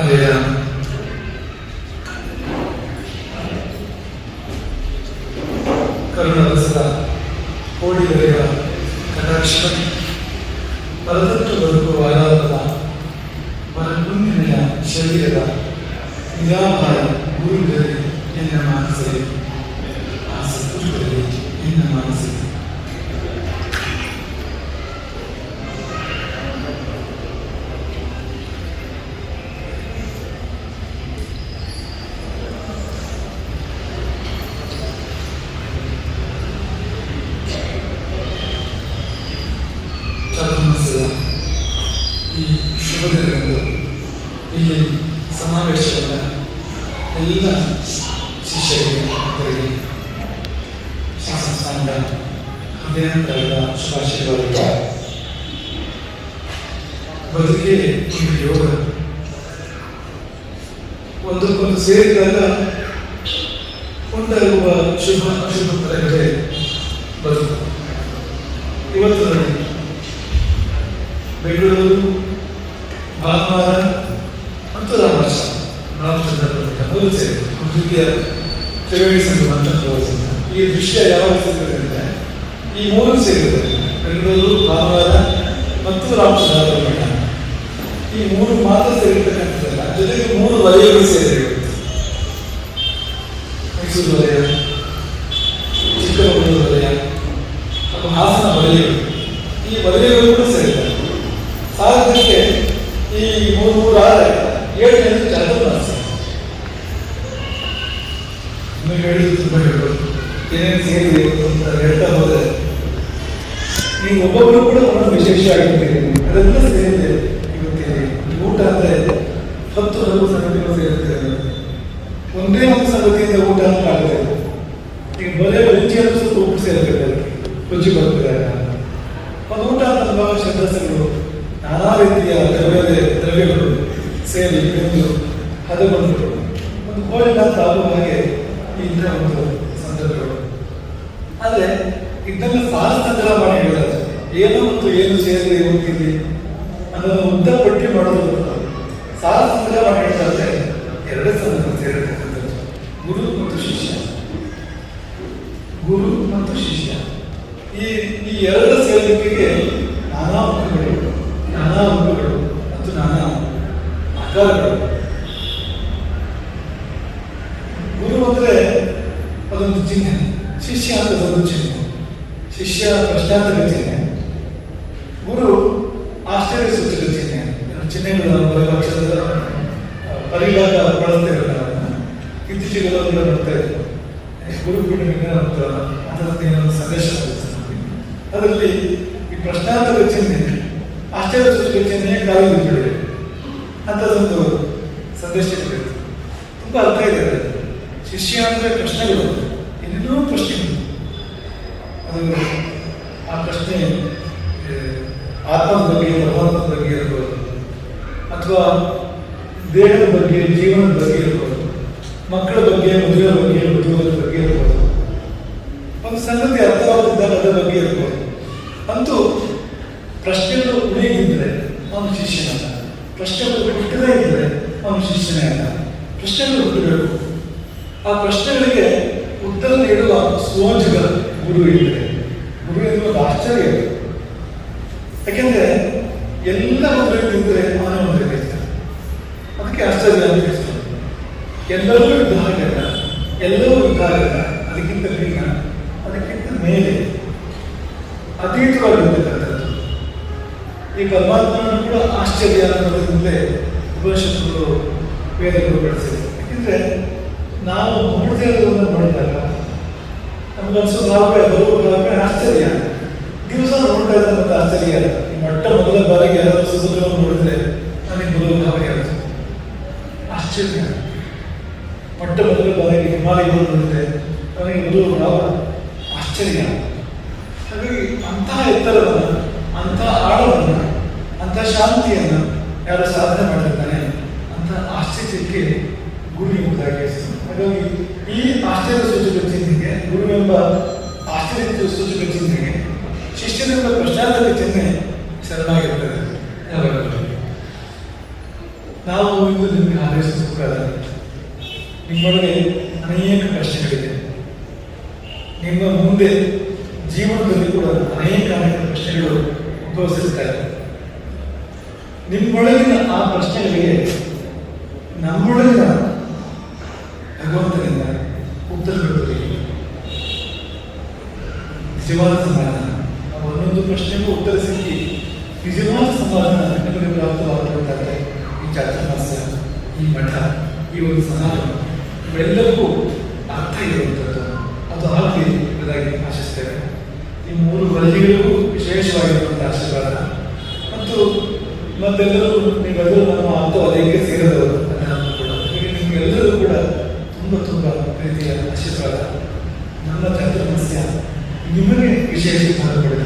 ಅಲೆಯ ಕರುಣರಸದ ಕೋಡಿಗರೆಯ ಕಟಾಕ್ಷ ಪರದಟ್ಟು ಬದುಕುವ ಆರಾಧದ ಪರಪುಣ್ಯಮೆಯ ಶರೀರದ ನಿರಾಭಾರ ಗುರುಗಳಿಗೆ ಎನ್ನ ಮಾನಸೆ ಆ ಸತ್ಪುರುಷರಿಗೆ ಎನ್ನ ಚಾತುರ್ಮಾಸ್ಯದ ಈ ದಿನದಂದು ಇಲ್ಲಿ ಸಮಾವೇಶದ ಎಲ್ಲ ಶಿಷ್ಯರಿಗೆ ಭಕ್ತರಿಗೆ ಶಾಸನಸ್ಥಾನದ ಹೃದಯಾಂತರದ ಶುಭಾಶಯವಾಗಿದೆ ಬದುಕೇ ಒಂದು ಯೋಗ. ಒಂದಕ್ಕೊಂದು ಸೇರಿದಾಗ ಒಂದಾಗುವ ಶುಭ ಅಶುಭ ಭಾನುವಾರ ಮತ್ತು ರಾಮರ್ಷ ನಾಲ್ಕು ಹೋಲಿಸಿ ಹುಡುಗಿಯ ತ್ರಿವೇಣಿ. ಈ ದೃಶ್ಯ ಯಾವಾಗ ಸಿಗುತ್ತೆ ಅಂದರೆ ಈ ಮೂರು ಸೇರಿದೆ ಬೆಂಗಳೂರು ಭಾನುವಾರ ಮತ್ತು ರಾಮಚಂದ್ರ ಈ ಮೂರು ಮಾತ್ರ ಸೇರಿರ್ತಕ್ಕಂಥದ್ದಲ್ಲ ಜೊತೆಗೆ ಮೂರು ವಲಯಗಳು ಸೇರಿವೆ ಮೈಸೂರು ವಲಯ ಚಿಕ್ಕಮಗಳೂರು ವಲಯ ಹಾಸನ ವಲಯಗಳು ಈ ವಲಯಗಳು ಕೂಡ ಸೇರಿದ್ದಾರೆ ಸಾಧಕಕ್ಕೆ ಈ ಮೂರು ಮೂರು ಏಳು ಜನ ಹೇಳಿದ್ದು ತುಂಬ ಹೇಳ್ಬೋದು. ಏನೇನು ಸೇರಿದೆ ಅಂತ ಹೇಳ್ತಾ ನೀವು ಒಬ್ಬೊಬ್ಬರು ಕೂಡ ಒಂದೊಂದು ವಿಶೇಷ ಆಗಿರ್ತೀರಿ ಅದೆಲ್ಲ ಸೇರಿದೆ. ಊಟ ಅಂದರೆ ಹತ್ತು ಹಲವು ಸಂಗತಿಗಳು ಸೇರುತ್ತೆ ಒಂದೇ ಒಂದು ಸಂಗತಿಯಿಂದ ಊಟ ಅಂತ ಆಗುತ್ತೆ. ಈಗ ಬರೇ ರುಚಿ ಅಂತ ಸ್ವಲ್ಪ ರುಚಿ ಬರ್ತದೆ. ಒಂದು ಊಟ ಅಂತ ಅಂದಾಗ ಶಬ್ದಗಳು ನಾನಾ ರೀತಿಯ ಸೇರಿ ಒಂದು ಹದಗೊಂಡು ಒಂದು ಕೋಳಿ ಅಂತ ಆಗುವ ಹಾಗೆ ಇದ್ರೆ ಒಂದು ಸಂದರ್ಭಗಳು. ಆದರೆ ಸಾಲ ಸಂದರ್ಭ ಮಾಡಿ ಹೇಳಿದ್ರೆ ಏನು ಮತ್ತು ಏನು ಸೇರಿ ಹೋಗ್ತೀವಿ ಅನ್ನೋದು ಉದ್ದ ಪಟ್ಟಿ ಮಾಡೋದು. ಸಾಲ ಸಂದರ್ಭ ಮಾಡಿ ಹೇಳ್ತಾರೆ ಎರಡೇ ಸಂದರ್ಭ ಸೇರಿರ್ತಕ್ಕಂಥದ್ದು ಗುರು ಮತ್ತು ಶಿಷ್ಯ. ಗುರು ಮತ್ತು ಶಿಷ್ಯ. ಈ ಈ ಎರಡು ಸೇರಿಕೆಗೆ ನಾನಾ ಅಂಕಗಳು ನಾನಾ ಆಕಾರಗಳು ಗುರು ಅಂದ್ರೆ ಅದೊಂದು ಚಿಹ್ನೆ. ಶಿಷ್ಯ ಅಂತ ಒಂದು ಚಿಹ್ನೆ. ಶಿಷ್ಯ ಪ್ರಶ್ನಾಂತರ ಚಿಹ್ನೆ. ಗುರು ಆಶ್ಚರ್ಯ ಸೂಚಕ ಚಿಹ್ನೆ ಚಿಹ್ನೆಗಳ ಅಕ್ಷರದ ಪರಿಗಾಗ ಬಳಸ್ತೇವೆ ನಾವು ಇತ್ತೀಚೆಗೆ ಕೂಡ ಬರ್ತಾ ಇದೆ ಗುರು ಪೀಠಮಿಗೆ ಅದರಲ್ಲಿ ಸಂದೇಶ ಅದರಲ್ಲಿ ಈ ಪ್ರಶ್ನಾಂತರ ಚಿಹ್ನೆ ಆಶ್ಚರ್ಯ ಸೂಚಕ ಚಿಹ್ನೆ ಕಾಲು ಅಂಥದ್ದೊಂದು ಸಂದೇಶ ಇದೆ. ತುಂಬ ಅರ್ಥ ಇದೆ. ಶಿಷ್ಯ ಅಂದರೆ ಪ್ರಶ್ನೆಗಳು. ಇನ್ನೂ ಪ್ರಶ್ನೆಗಳು. ಅದು ಆ ಪ್ರಶ್ನೆ ಆತ್ಮದ ಬಗ್ಗೆ, ಭಗವಂತನ ಬಗ್ಗೆ ಇರ್ಬೋದು, ಅಥವಾ ದೇಹದ ಬಗ್ಗೆ, ಜೀವನದ ಬಗ್ಗೆ ಇರ್ಬೋದು, ಮಕ್ಕಳ ಬಗ್ಗೆ ಮದುವೆ ಬಗ್ಗೆ ಉದ್ಯೋಗದ ಬಗ್ಗೆ ಇರ್ಬೋದು. ಒಂದು ಸಂಗತಿ ಅರ್ಥವಾಗುತ್ತಿದ್ದಾಗ ಅದರ ಬಗ್ಗೆ ಇರ್ಬೋದು. ಅಂತೂ ಪ್ರಶ್ನೆಗಳು ಉಳಿದಿದ್ದರೆ ಅವನು ಶಿಷ್ಯನಲ್ಲ. ಪ್ರಶ್ನೆಗಳು ಬಿಟ್ಟದೇ ಇದ್ದರೆ ಅವನು ಶಿಷ್ಯನೇ ಅಲ್ಲ ಪ್ರಶ್ನೆಗಳು ಹುಟ್ಟಬೇಕು ಆ ಪ್ರಶ್ನೆಗಳಿಗೆ ಉತ್ತರ ನೀಡುವ ಸೋಜಗ ಗುರು ಇದ್ದರೆ ಗುರು ಎನ್ನುವುದು ಆಶ್ಚರ್ಯ. ಯಾಕೆಂದ್ರೆ ಎಲ್ಲ ಮದುವೆ ಮಾನವ ಮದುವೆ ಅದಕ್ಕೆ ಆಶ್ಚರ್ಯ ಅಂತ ಹೇಳ್ತಾರೆ. ಎಲ್ಲರೂ ಯುದ್ಧ ಆಗಲ್ಲ ಎಲ್ಲರೂ ಯುದ್ಧ ಆಗಲ್ಲ ಅದಕ್ಕಿಂತ ಭಿನ್ನ ಅದಕ್ಕಿಂತ ಮೇಲೆ. ಅತೀತವಾಗಿರ್ತಕ್ಕಂಥದ್ದು ಈ ಪರಮಾತ್ಮನನ್ನು ಕೂಡ ಆಶ್ಚರ್ಯ ಅನ್ನೋದ್ರಿಂದಲೇ ಉಪನಿಷತ್ತುಗಳು ವೇದಗಳು ಬೆಳೆಸಿದೆ ಯಾಕೆಂದ್ರೆ ನಾವು ನೋಡದೇ ಇರೋದನ್ನು ನೋಡಿದಾಗ ನಮ್ಗನ್ಸೋ ನಾವೇ ಬರುವ ನಾವೇ ಆಶ್ಚರ್ಯ. ದಿವಸ ನೋಡ್ತಾ ಇರೋದಂತ ಆಶ್ಚರ್ಯ. ಮೊಟ್ಟ ಮೊದಲ ಬಾರಿಗೆ ಯಾರಾದ್ರೂ ಸಮುದ್ರವನ್ನು ನೋಡಿದ್ರೆ ನನಗೆ ಬರುವ ಭಾವನೆ ಯಾವುದು ಆಶ್ಚರ್ಯ. ಮೊಟ್ಟ ಮೊದಲ ಬಾರಿಗೆ ಹಿಮಾಲಯಗಳು ನೋಡಿದ್ರೆ ನನಗೆ ಬರುವ ಭಾವ ಆಶ್ಚರ್ಯ. ಹಾಗಾಗಿ ಅಂತಹ ಎತ್ತರವನ್ನು, ಅಂತಹ ಆಳವನ್ನು ಅಂತಹ ಶಾಂತಿಯನ್ನು ಯಾರು ಸಾಧನೆ ಮಾಡಿರ್ತಾನೆ ಅಂತ ಆಶ್ಚರ್ಯಕ್ಕೆ ಗುರು ಎಂಬುದಾಗಿ ಹಾಗಾಗಿ ಈ ಆಶ್ಚರ್ಯ ಸೂಚಕ ಚಿಹ್ನೆಗೆ ಗುರು ಎಂಬ ಆಶ್ಚರ್ಯ ಸೂಚಕ ಚಿಹ್ನೆಗೆ ಶಿಷ್ಯನೆಂಬ ಪ್ರಶ್ನಾರ್ಥಕ ಚಿಹ್ನೆ ಶರಣಾಗಿರ್ತದೆ. ನಾವು ಇಂದು ನಿಮಗೆ ಪ್ರಕಾರ ನಿಮ್ಮೊಳಗೆ ಅನೇಕ ಕಷ್ಟಗಳಿದೆ ನಿಮ್ಮ ಮುಂದೆ ಜೀವನದಲ್ಲಿ ಕೂಡ ಅನೇಕ ಅನೇಕ ಪ್ರಶ್ನೆಗಳು ಉದ್ಭವಿಸಿರ್ತಾರೆ ನಿಮ್ಮೊಳಗಿನ ಆ ಪ್ರಶ್ನೆಗಳಿಗೆ ನಮ್ಮೊಳಗಿನ ಭಗವಂತನಿಂದ ಉತ್ತರ ಕೊಡುತ್ತೆ ನಿಜವಾದ ಸಮಾಧಾನ. ಒಂದೊಂದು ಪ್ರಶ್ನೆಗೂ ಉತ್ತರ ಸಿಕ್ಕಿ ನಿಜವಾದ ಸಮಾಧಾನ ನಿಮಗೆ ಈ ಚಾತುರ್ಮಾಸ್ಯ ಈ ಮಠ, ಈ ಒಂದು ಸಮಾಜ ಇವೆಲ್ಲವೂ ಅರ್ಥ ಇರುವಂಥದ್ದು. ಅದು ಆಗಲಿ ಎಂಬುದಾಗಿ ಆಶಿಸ್ತೇವೆ ಈ ಮೂರು ವರದಿಗಳಿಗೂ ವಿಶೇಷವಾಗಿರುವಂಥ ಆಶೀರ್ವಾದ. ಮತ್ತು ಮತ್ತೆಲ್ಲರೂ ನೀವೆಲ್ಲರೂ ನಮ್ಮ ಆಪ್ತ ಅದಕ್ಕೆ ಸೇರಿದವರು ನಿಮಗೆಲ್ಲರೂ ಕೂಡ. ತುಂಬ ತುಂಬ ಪ್ರೀತಿಯ ಆಶೀರ್ವಾದ. ನಮ್ಮ ಚಾತುರ್ಮಾಸ್ಯ ನಿಮಗೆ ವಿಶೇಷ ಹರಿರಾಮ್